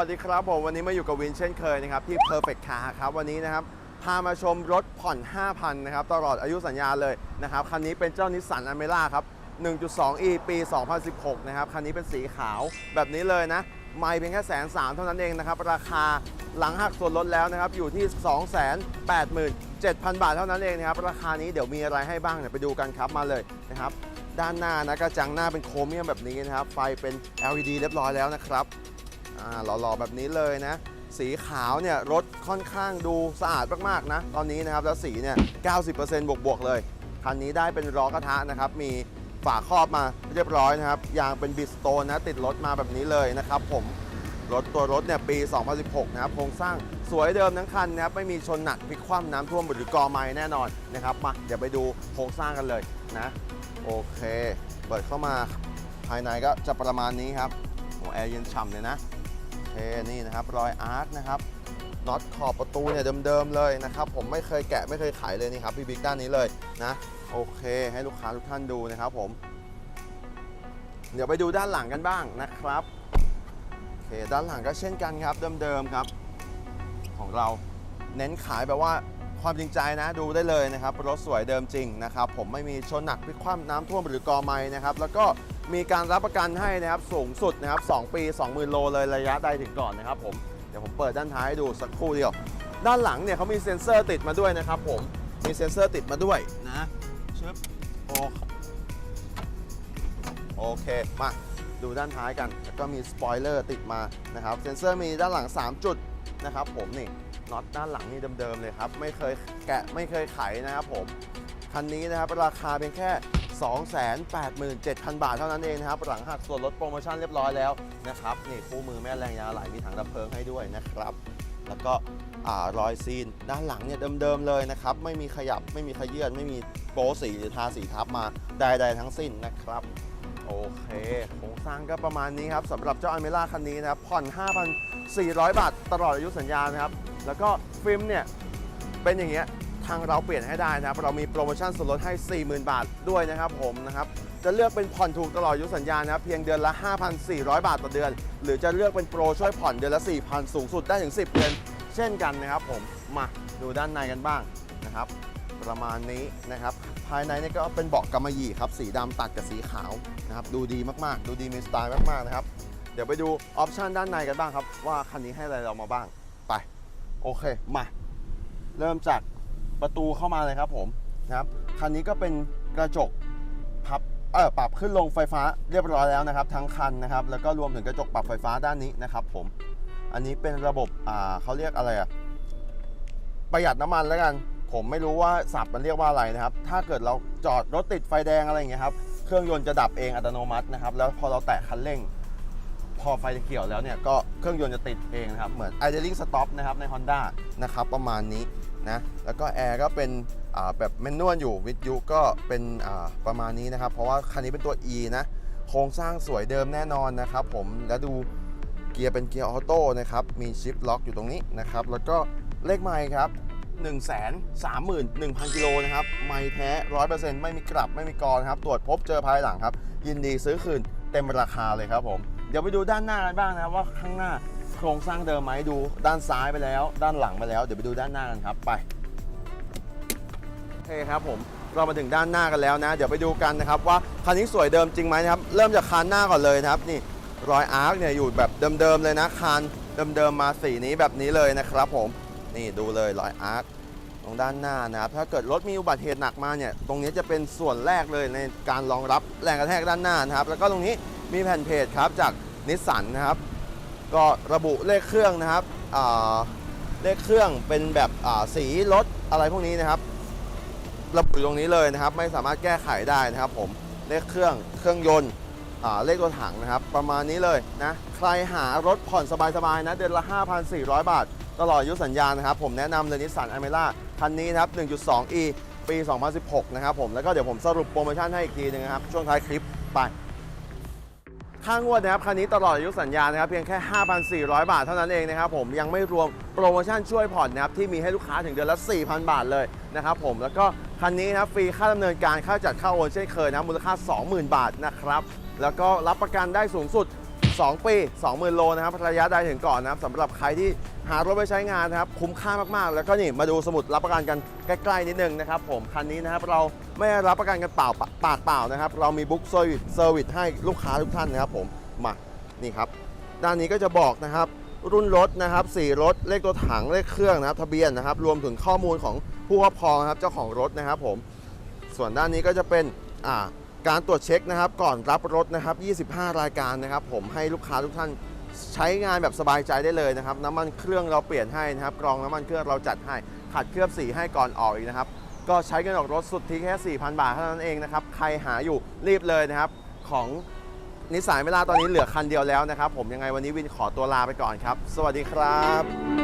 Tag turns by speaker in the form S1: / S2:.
S1: วัสดีครับผมวันนี้มาอยู่กับวินเช่นเคยนะครับที่ Perfect Car ครับวันนี้นะครับพามาชมรถผ่อน 5,000 นะครับ ตลอดอายุสัญญาเลยนะครับ คันนี้เป็นเจ้านิสสันอเมร่าครับ 1.2e ปี 2016 นะครับ คันนี้เป็นสีขาวแบบนี้เลยนะ ไม่เพียงแค่แสนสามเท่านั้นเองนะครับ ราคาหลังหักส่วนลดแล้วนะครับ อยู่ที่ 287,000 บาทเท่านั้นเองนะครับ ราคานี้เดี๋ยวมีอะไรให้บ้างเนี่ยไปดูกันครับมาเลยนะครับด้านหน้านะกระจังหน้าเป็นโครเมียมแบบนี้นะครับไฟเป็น LED เรียบร้อยแล้วนะครับ หล่อๆแบบนี้เลยนะ สีขาวเนี่ยรถค่อนข้างดูสะอาดมากๆนะ ตอนนี้นะครับแล้วสีเนี่ย 90%บวกๆเลย คันนี้ได้เป็นล้อกระทะนะครับ มีฝาครอบมาเรียบร้อยนะครับ ยางเป็นบิสโตนนะ ติดรถมาแบบนี้เลยนะครับผม รถตัวรถเนี่ยปี 2016 นะครับ โครงสร้างสวยเดิมทั้งคันนะครับ ไม่มีชนหนักพลิกคว่ำน้ำท่วมหรือกอไม้แน่นอนนะครับ มาเดี๋ยวไปดูโครงสร้างกันเลยนะ โอเค เปิดเข้ามาภายในก็จะประมาณนี้ครับโอ้แอร์เย็นฉ่ำเลยนะ เคนี่นะครับรอยอาร์คนะครับน็อตขอบประตูเนี่ยเดิมๆเลยนะครับ ผมไม่เคยแกะไม่เคยไขเลยนี่ครับพี่บิ๊กด้านนี้เลยนะโอเค ให้ลูกค้าทุกท่านดูนะครับผม เดี๋ยวไปดูด้านหลังกันบ้างนะครับโอเคด้านหลังก็เช่นกันครับเดิมๆครับ ของเราเน้นขายแบบว่าความจริงใจนะดูได้เลยนะครับรถสวยเดิมจริงนะครับ ผมไม่มีชนหนักพลิกคว่ำน้ำท่วมหรือกอไม้นะครับ แล้วก็ มีการรับประกันให้นะครับสูงสุดนะครับ 2 ปี 20,000 โลเลยระยะใดถึงก่อนนะครับผมเดี๋ยวผมเปิดด้านท้ายให้ดูสักครู่เดียว ด้านหลังเนี่ยเขามีเซ็นเซอร์ติดมาด้วยนะครับผมมีเซ็นเซอร์ติดมาด้วยนะชึบโอโอเคมาดูด้านท้ายกันแล้วก็มีสปอยเลอร์ติดมานะครับเซ็นเซอร์มีด้านหลัง 3 จุดนะครับผมนี่น็อตด้านหลังนี่เดิมๆเลยครับ ไม่เคยแกะไม่เคยไขนะครับผม คันนี้นะครับราคาเป็นแค่ 287,000 บาทเท่านั้นเองนะครับ หลังหักส่วนลดโปรโมชั่นเรียบร้อยแล้วนะครับ นี่คู่มือแม่แรงยาไหลมีถังดับเพลิงให้ด้วยนะครับ แล้วก็รอยซีนด้านหลังเนี่ยเดิมๆเลยนะครับ ไม่มีขยับไม่มีขยื่นไม่มีโป๊สีหรือทาสีทับมาใดๆทั้งสิ้นนะครับโอเคโครงสร้างก็ประมาณนี้ครับสำหรับเจ้าอเมร่าคันนี้นะครับผ่อน 5,400 บาท ตลอดอายุสัญญานะครับ แล้วก็ฟิล์มเนี่ย เป็นอย่างเงี้ยางเราเปลี่ยนให้ได้นะครับ เรามีโปรโมชั่นส่วนลดให้ 40,000 บาทด้วยนะครับผมนะครับ จะเลือกเป็นผ่อนถูกตลอดอายุสัญญานะครับเพียงเดือนละ 5,400 บาทต่อเดือน หรือจะเลือกเป็นโปรช่วยผ่อนเดือนละ 4,000 สูงสุดได้ถึง 10 เดือน เช่นกันนะครับผม มาดูด้านในกันบ้างนะครับ ประมาณนี้นะครับ ภายในนี่ก็เป็นเบาะกำมะหยี่ครับ สีดำตัดกับสีขาวนะครับ ดูดีมากๆ ดูดีมีสไตล์มากๆนะครับ เดี๋ยวไปดูออปชันด้านในกันบ้างครับว่าคันนี้ให้อะไรเรามาบ้าง ไป โอเค มา เริ่มจาก ประตูเข้ามาเลยครับผมนะครับคันนี้ก็เป็นกระจกพับเออปรับขึ้นลงไฟฟ้าเรียบร้อยแล้วนะครับ ทั้งคันนะครับ แล้วก็รวมถึงกระจกปรับไฟฟ้าด้านนี้นะครับ ผม อันนี้เป็นระบบอ่าเขาเรียกอะไรอะประหยัดน้ำมันแล้วกัน ผมไม่รู้ว่าสับมันเรียกว่าอะไรนะครับ ถ้าเกิดเราจอดรถติดไฟแดงอะไรอย่างเงี้ยครับ เครื่องยนต์จะดับเองอัตโนมัตินะครับ แล้วพอเราแตะคันเร่ง พอไฟเขียวแล้วเนี่ยก็เครื่องยนต์จะติดเองนะครับเหมือน idling stop นะครับใน Honda นะครับประมาณนี้นะแล้วก็แอร์ก็เป็นแบบแมนนวลอยู่วิทยุก็เป็นประมาณนี้นะครับ เพราะว่าคันนี้เป็นตัว E นะโครงสร้างสวยเดิมแน่นอนนะครับผมแล้วดูเกียร์เป็นเกียร์ออโต้นะครับมีชิปล็อกอยู่ตรงนี้นะครับแล้วก็เลขไมค์ครับ1 3 1 0 0 0 กิโลนะครับ ไมค์แท้ 100%ไม่มีกลับ ไม่มีกรนะครับ ตรวจพบเจอภายหลังครับ ยินดีซื้อคืนเต็มราคาเลยครับผม เดี๋ยวไปดูด้านหน้ากันบ้างนะครับว่าข้างหน้าโครงสร้างเดิมไหมดูด้านซ้ายไปแล้ว ด้านหลังไปแล้ว เดี๋ยวไปดูด้านหน้ากันครับไปโอเคครับผมเรามาถึงด้านหน้ากันแล้วนะ เดี๋ยวไปดูกันนะครับว่าคันนี้สวยเดิมจริงไหมนะครับเริ่มจากคานหน้าก่อนเลยนะครับนี่รอยอาร์คเนี่ยอยู่แบบเดิมๆเลยนะคานเดิมๆมาสีนี้แบบนี้เลยนะครับผมนี่ดูเลยรอยอาร์คตรงด้านหน้านะครับถ้าเกิดรถมีอุบัติเหตุหนักมาเนี่ยตรงนี้จะเป็นส่วนแรกเลยในการรองรับแรงกระแทกด้านหน้านะครับแล้วก็ตรงนี้ มีแผ่นเพจครับจากนิสสันนะครับ ก็ระบุเลขเครื่องนะครับเลขเครื่องเป็นแบบสีรถอะไรพวกนี้นะครับ ระบุอยู่ตรงนี้เลยนะครับ ไม่สามารถแก้ไขได้นะครับผมเลขเครื่องเครื่องยนต์เลขตัวถังนะครับ ประมาณนี้เลยนะใครหารถผ่อนสบายๆนะเดือนละ 5,400 บาท ตลอดอายุสัญญานะครับ ผมแนะนำเลยนิสสันอเมร่าคันนี้นะครับ 1.2e ปี 2016 นะครับผมแล้วก็เดี๋ยวผมสรุปโปรโมชั่นให้อีกทีนึงนะครับ ช่วงท้ายคลิปไป ค่างวดนะครับคันนี้ตลอดอายุสัญญานะครับเพียงแค่ 5,400 บาทเท่านั้นเองนะครับผมยังไม่รวมโปรโมชั่นช่วยผ่อนนะครับที่มีให้ลูกค้าถึงเดือนละ 4,000 บาทเลยนะครับผมแล้วก็คันนี้นะฟรีค่าดำเนินการค่าจัดค่าโอนเช่นเคยนะมูลค่า 20,000 บาทนะครับแล้วก็รับประกันได้สูงสุด 2 ปี 20,000 โลนะครับระยะใดถึงก่อนนะครับสำหรับใครที่หารถไปใช้งานนะครับคุ้มค่ามากๆ แล้วก็นี่มาดูสมุดรับประกันกันใกล้ๆนิดนึงนะครับผมคันนี้นะครับเราไม่รับประกันกันเปล่าปากเปล่านะครับเรามีบุ๊กเซอร์วิสเซอร์วิสให้ลูกค้าทุกท่านนะครับผมมานี่ครับด้านนี้ก็จะบอกนะครับรุ่นรถนะครับสีรถเลขตัวถังเลขเครื่องนะครับทะเบียนนะครับรวมถึงข้อมูลของผู้ครอบครองนะครับเจ้าของรถนะครับผมส่วนด้านนี้ก็จะเป็นอ่า การตรวจเช็คนะครับก่อนรับรถนะครับ 25 รายการนะครับ ผมให้ลูกค้าทุกท่านใช้งานแบบสบายใจได้เลยนะครับ น้ำมันเครื่องเราเปลี่ยนให้นะครับกรองน้ำมันเครื่องเราจัดให้ขัดเคลือบสีให้ก่อนออกอีกนะครับ ก็ใช้เงินออกรถสุดที่แค่ 4,000 บาทเท่านั้นเองนะครับ ใครหาอยู่รีบเลยนะครับ ของนิสสันเมล่าตอนนี้เหลือคันเดียวแล้วนะครับ ผมยังไงวันนี้วินขอตัวลาไปก่อนครับ สวัสดีครับ